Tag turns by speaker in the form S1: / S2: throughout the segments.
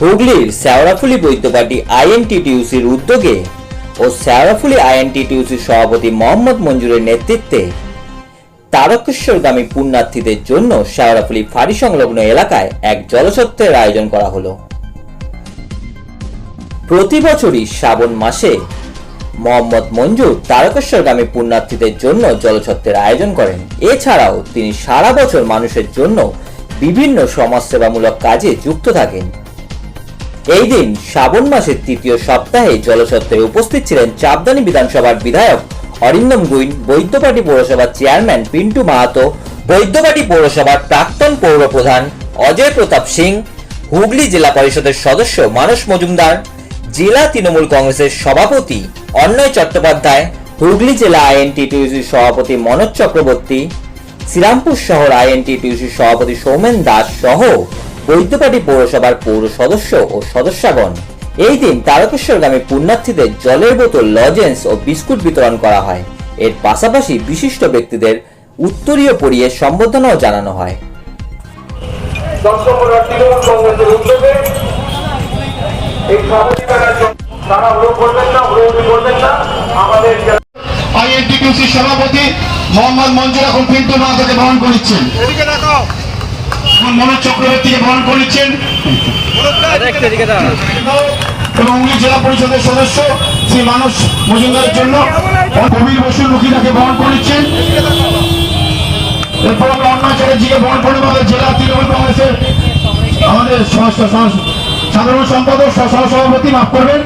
S1: হুগলির শ্যাওড়াফুলি বৈদ্যবাটি আইএনটিটিউসির উদ্যোগে ও শ্যাওড়াফুলি আইএনটিটিউসির সভাপতি মোহাম্মদ মঞ্জুরের নেতৃত্বে তারকেশ্বরগামী পুণ্যার্থীদের জন্য শ্যাওড়াফুলি ফাঁড়ি সংলগ্ন এলাকায় এক জলসত্রের আয়োজন করা হলো। প্রতি বছরই শ্রাবণ মাসে মোহাম্মদ মঞ্জুর তারকেশ্বরগামী পুণ্যার্থীদের জন্য জলছত্রের আয়োজন করেন। এছাড়াও তিনি সারা বছর মানুষের জন্য বিভিন্ন সমাজসেবামূলক কাজে যুক্ত থাকেন। এই দিন শ্রাবণ মাসের তৃতীয় সপ্তাহে জলছত্রে উপস্থিত ছিলেন চাপদানি বিধানসভার বিধায়ক অরিন্দম গুইন বৈদ্যবাটি পৌরসভার চেয়ারম্যান পিন্টু মাহাতো বৈদ্যবাটি পৌরসভার প্রাক্তন পৌর প্রধান অজয় প্রতাপ সিং, হুগলি জেলা পরিষদের সদস্য মানস মজুমদার, জেলা তৃণমূল কংগ্রেসের সভাপতি অন্নয় চট্টোপাধ্যায়, হুগলি জেলা আইএনটিটিউসির সভাপতি মনোজ চক্রবর্তী, শ্রীরামপুর শহর আইএনটিটিউসির সভাপতি সৌমেন দাস সহ বৈদ্যবাটি পৌরসভার পৌর সদস্য ও সদস্যগণ। এই দিন তারকেশ্বরগামী পুণ্যার্থীদের জলের বোতল লজেন্স ও বিস্কুট বিতরণ করা হয়। এর পাশাপাশি বিশিষ্ট ব্যক্তিদের উত্তরীয় পরিয়ে সম্বর্ধনাও জানানো হয়।
S2: আইএনটিটিউসি সভাপতি মোহাম্মদ মঞ্জুর এখন পিন্টু মাহাতোকে বহন করেছেন মনোজ চক্রবর্তীকে বহন করেছেন। এবং উনি জেলা পরিষদের সদস্য শ্রী মানস মজুমদারের জন্য কবির বসু লুকিনাকে বহন করেছেন। এরপর আমরা অন্য চ্যাটার্জিকে বহন করব, আমাদের জেলা তৃণমূল কংগ্রেসের আমাদের সাধারণ সম্পাদক সহ সভাপতি মাফ করবেন।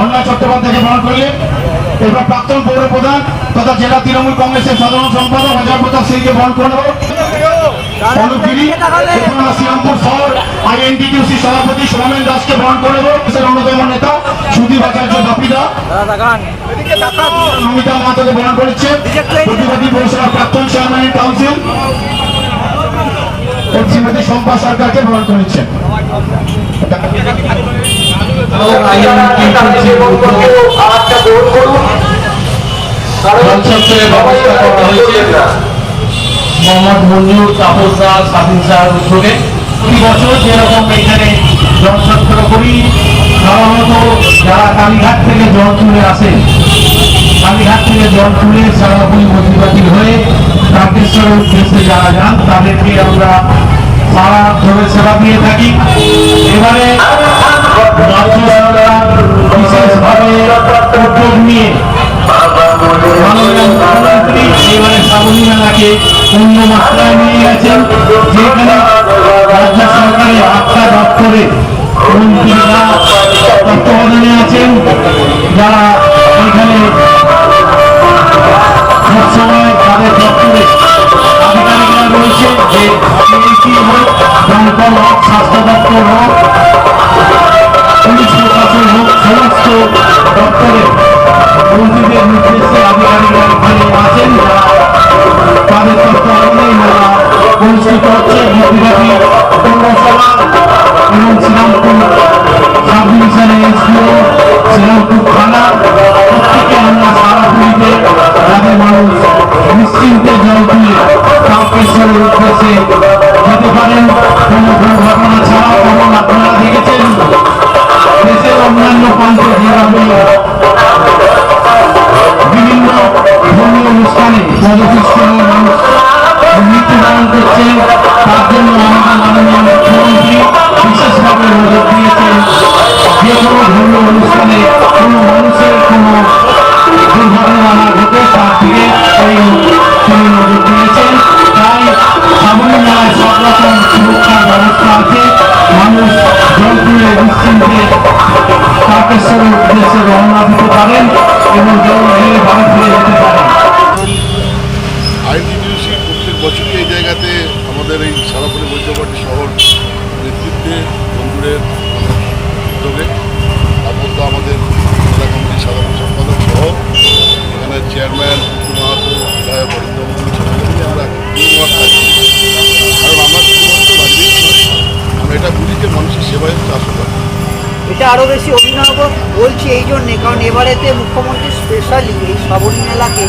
S2: অন্যায় চট্টোপাধ্যায়কে বহন করলেন। এরপর প্রাক্তন পৌর প্রধান তথা জেলা তৃণমূল কংগ্রেসের সাধারণ সম্পাদক অজয় প্রতাপ সিংকে বহন করব অনুগিরি শ্রীরামপুর শহর আইএনটিটিউসি সভাপতি সৌমেন দাসকে বহন করব অন্যতম নেতা সুদীপ আচার্য বাপিদা নমিতা মাতাকে বহন করেছে প্রতিবাদী পৌরসভার প্রাক্তন চেয়ারম্যান কাউন্সিল শ্রীমতী শম্পা সরকারকে বহন করেছেন
S3: আরেকটা গ্রহণ করুন কারণ
S4: ব্যবস্থা করা হয়েছে। মোহাম্মদ মঞ্জুর তাপস দাস স্বাধীন শাহর উদ্যোগে প্রতি বছর যেরকম এখানে জলছত্র করি সাধারণত যারা কালীঘাট থেকে জল তুলে আসে কালীঘাট থেকে জল তুলে সারাপুরি মতিবাদী হয়ে তারকেশ্বরের উদ্দেশ্যে যারা যান তাদেরকে আমরা সারা ধরে সেবা দিয়ে থাকি এবারে মন্ত্রীরা তত্ত্বাবধানে আছেন যারা এখানে সবসময় তাদের দপ্তরে আধিকারিকরা রয়েছে যে পিএইচি হোক দমকল হোক, স্বাস্থ্য দপ্তর হোক, পুলিশ প্রশাসন হোক, সমস্ত দপ্তরে মন্ত্রীদের নির্দেশে আধিকারিকরা এখানে আছেন, যারা তাদের তত্ত্বাবধানে নিশ্চিন্তে জল তুলে তারকেশ্বরের উদ্দেশ্যে যেতে পারেন কোনো দুর্ঘটনা ছাড়াও এবং আপনারা দেখেছেন। দেশের অন্যান্য প্রান্তে যেভাবে বিভিন্ন ধর্মীয় অনুষ্ঠানে পদপিষ্ট হয়ে মানুষ মৃত্যুবরণ করছে। তার জন্য আমাদের মাননীয় মুখ্যমন্ত্রী বিশেষভাবে নজর দিয়েছেন যে কোনো ধর্মীয় অনুষ্ঠানে কোনো মানুষের কোনো দুর্ঘটনা না ঘটে, তার দিকে এই রওনা দিতে পারেন
S5: প্রত্যেক এই জায়গাতে আমাদের এই শহর নেতৃত্বে আমাদের সহ এখানে চেয়ারম্যান টুটু মাহাতো বিধায়ক অরিন্দ মন্ডল সকলে মিলে আমরা টিমওয়ার্ক থাকি কারণ আমরা শুধুমাত্র রাজনীতি নয় আমরা এটা বুঝি যে মানুষের সেবায় হচ্ছে আসল ব্যাপার।
S6: এটা আরও বেশি অভিনব বলছি এই জন্যে, কারণ এবারেতে মুখ্যমন্ত্রী স্পেশালি এই শ্রাবণী মেলাকে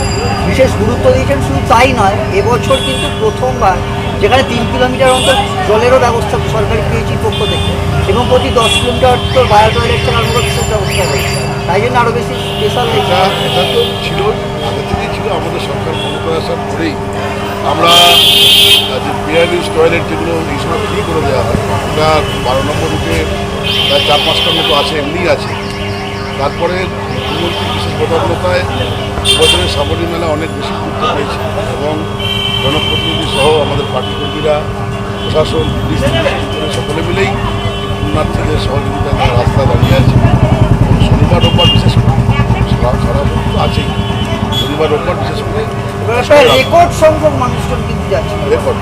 S6: বিশেষ গুরুত্ব দিয়েছেন। শুধু তাই নয়, এবছর কিন্তু প্রথমবার যেখানে তিন কিলোমিটার অন্তর জলেরও ব্যবস্থা সরকারি পিএইচির পক্ষ থেকে এবং প্রতি দশ কিলোমিটার তো বায়ো টয়লেট বিশেষ ব্যবস্থা রয়েছে তাই জন্য আরও বেশি স্পেশাল
S5: এটা তো ছিল আগে থেকেই ছিল, আমাদের সরকার ক্ষমতা আসার পরেই আমরা যে ইউজ টয়লেট যেগুলো এই সময় ফ্রি করে দেওয়া হয়? ওটা বারো নম্বর রুটে প্রায় চার পাঁচটার মতো আছে এমনিই আছে। তারপরে মুখ্যমন্ত্রী বিশেষ প্রধানতায় বছরের সাবরী মেলা অনেক বেশি গুরুত্ব পেয়েছে এবং জনপ্রতিনিধি সহ আমাদের পার্টি কর্মীরা, প্রশাসন, পুলিশ সকলে মিলেই পুণ্যার্থীদের সহযোগিতা তারা রাস্তায় দাঁড়িয়ে আছে। শনিবার, রোববার বিশেষ করে সারা সারা আছেই। শনিবার রোববার বিশেষ করে
S6: রেকর্ড সংখ্যক মানুষজন কিন্তু যাচ্ছে।
S5: রেকর্ড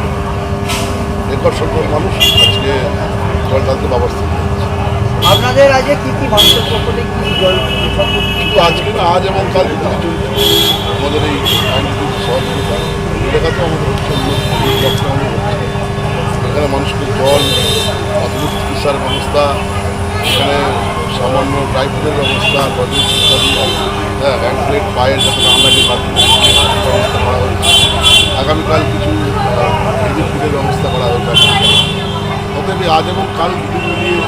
S5: রেকর্ড সংখ্যক মানুষ আজকে জল ঢালতে ব্যবস্থা।
S6: আপনাদের আজকে কি কি মানুষের পক্ষ থেকে কি জল
S5: কিন্তু আজকে না আজ এবং কাল দুদিন চলছে। আমাদের এই আইনজীবী সহযোগিতা এটা তো আমাদের হচ্ছে এখানে মানুষকে জল আধুনিক চিকিৎসার ব্যবস্থা এখানে সামান্য টাইফয়েডের ব্যবস্থা টয়লেট ইত্যাদি হ্যাঁ হ্যান্ড প্লেট পায়ের যাতে না লাগে ব্যবস্থা করা হয়েছে আগামীকাল কিছু রিলিফ ব্যবস্থা করা হয়েছে অতএব আজ এবং কাল দুদিন মিলিয়ে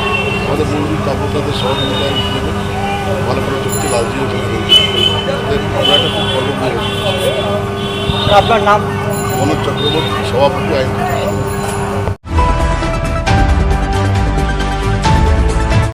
S5: আমাদের মন্দির তাপসদের সহযোগিতায় দেবে ভালো করে চলছে লালজিও চলে আমরা একটা খুব গর্ব
S6: আপনার নাম?
S5: মনোজ চক্রবর্তী সভাপতি আইন